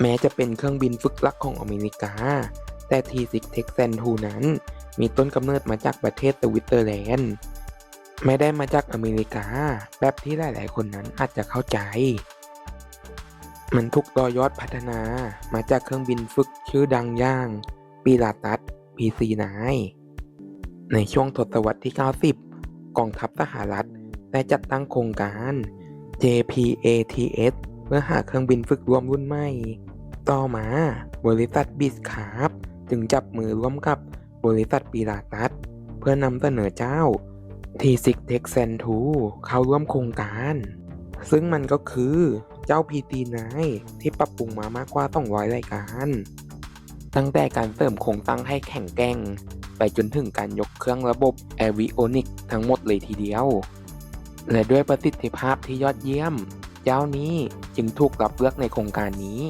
แม้จะเป็นเครื่องบินฝึกลักของอเมริกา แต่ T6 Texan 2นั้น มีต้นกำเนิดมาจากประเทศสวิตเซอร์แลนด์ ไม่ได้มาจากอเมริกา แบบที่หลาย ๆ คนนั้นอาจจะเข้าใจ มันถูกต่อยอดพัฒนามาจากเครื่องบินฝึกชื่อดังอย่าง ปีลาตัส PC9 ในช่วงทศวรรษที่ 90 กองทัพสหรัฐได้จัดตั้งโครงการ JPATS เพื่อหาเครื่องบินฝึกรวมรุ่นใหม่ ต่อมาบริษัทบิสคาร์บจึงจับมือร่วมกับบริษัทปีลาตัสเพื่อนำเสนอเจ้า T6 Texan 2เข้าร่วมโครงการ ซึ่งมันก็คือเจ้า PT9 ที่ปรับปรุงมามากกว่า 200 รายการ ตั้งแต่การเสริมโครงตั้งให้แข็งแกร่ง ไปจนถึงการยกเครื่องระบบ a v i o n i c ทั้งหมดเลยทีเดียว และด้วยประสิทธิภาพที่ยอดเยี่ยม เจ้านี้จึงถูกรับเลือกในโครงการนี้